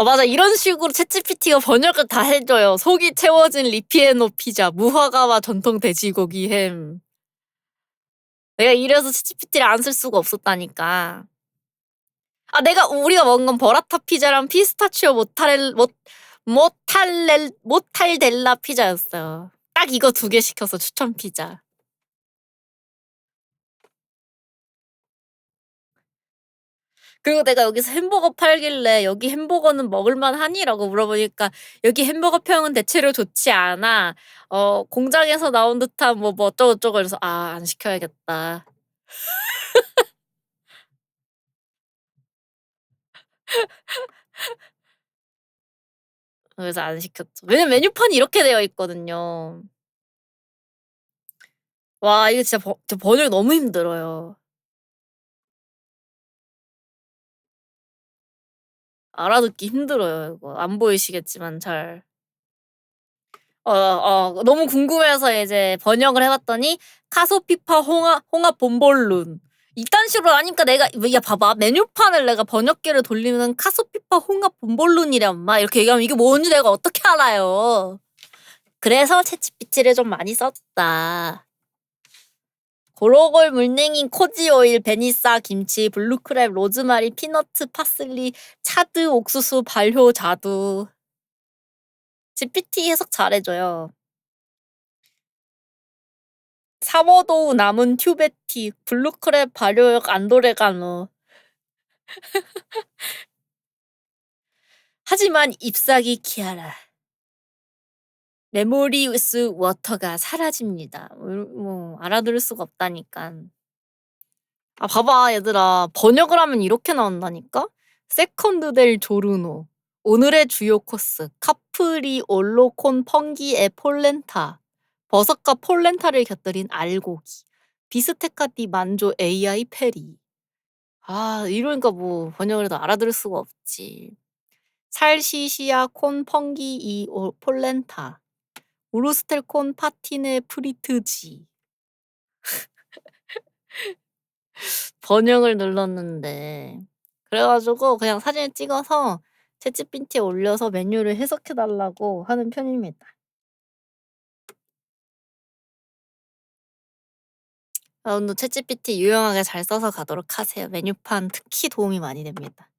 어 맞아. 이런 식으로 챗GPT가 번역을 다 해 줘요. "속이 채워진 리피에노 피자, 무화과와 전통 돼지고기 햄." 내가 이래서 챗GPT를 안 쓸 수가 없었다니까. 아 내가 우리가 먹은 건 버라타 피자랑 피스타치오 모타렐 모 모탈렐 모탈델라 피자였어요. 딱 이거 2개 시켰어, 추천 피자. 그리고 내가 여기서 햄버거 팔길래 "여기 햄버거는 먹을 만 하니?"라고 물어보니까 "여기 햄버거 평은 대체로 좋지 않아. 어 공장에서 나온 듯한 뭐뭐 어쩌고저쩌고." 이래서 '아 안 시켜야겠다.' 그래서 안 시켰죠. 왜냐면 메뉴판이 이렇게 되어 있거든요. 와 이거 진짜 번저 번역이 너무 힘들어요. 알아듣기 힘들어요 이거. 안 보이시겠지만 잘. 어 어 너무 궁금해서 이제 번역을 해 봤더니 카소피파 홍합 홍합 본볼룬. 이딴 식으로 하니까 내가 야 봐봐. 메뉴판을 내가 번역기를 돌리면 "카소피파 홍합 본볼룬이래 엄마." 이렇게 얘기하면 이게 뭔지 내가 어떻게 알아요. 그래서 챗GPT를 좀 많이 썼다. 고로골 물냉이 코지 오일 베니싸 김치 블루크랩 로즈마리 피너트 파슬리 차드 옥수수 발효 자두. GPT 해석 잘해 줘요. 사워도우 남은 튜베티 블루크랩 발효액 안도레가노. 하지만 잎사귀 키아라. 메모리 위스 워터가 사라집니다. 뭐뭐 알아들을 수가 없다니깐. 아 봐봐 얘들아. 번역을 하면 이렇게 나온다니까? 세컨드 델 조르노. 오늘의 주요 코스 카프리 올로 콘 펑기 에 폴렌타. 버섯과 폴렌타를 곁들인 알고기. 비스테카 디 만조 AI 페리. 아 이러니까 뭐 번역을 해도 알아들을 수가 없지. 살시시아 콘 펑기 이 오 폴렌타. 우르스텔 콘 파티네 프리트지. 번역을 눌렀는데 그래 가지고 그냥 사진을 찍어서 챗GPT에 올려서 메뉴를 해석해 달라고 하는 편입니다. 여러분도 챗GPT 유용하게 잘 써서 가도록 하세요. 메뉴판 특히 도움이 많이 됩니다.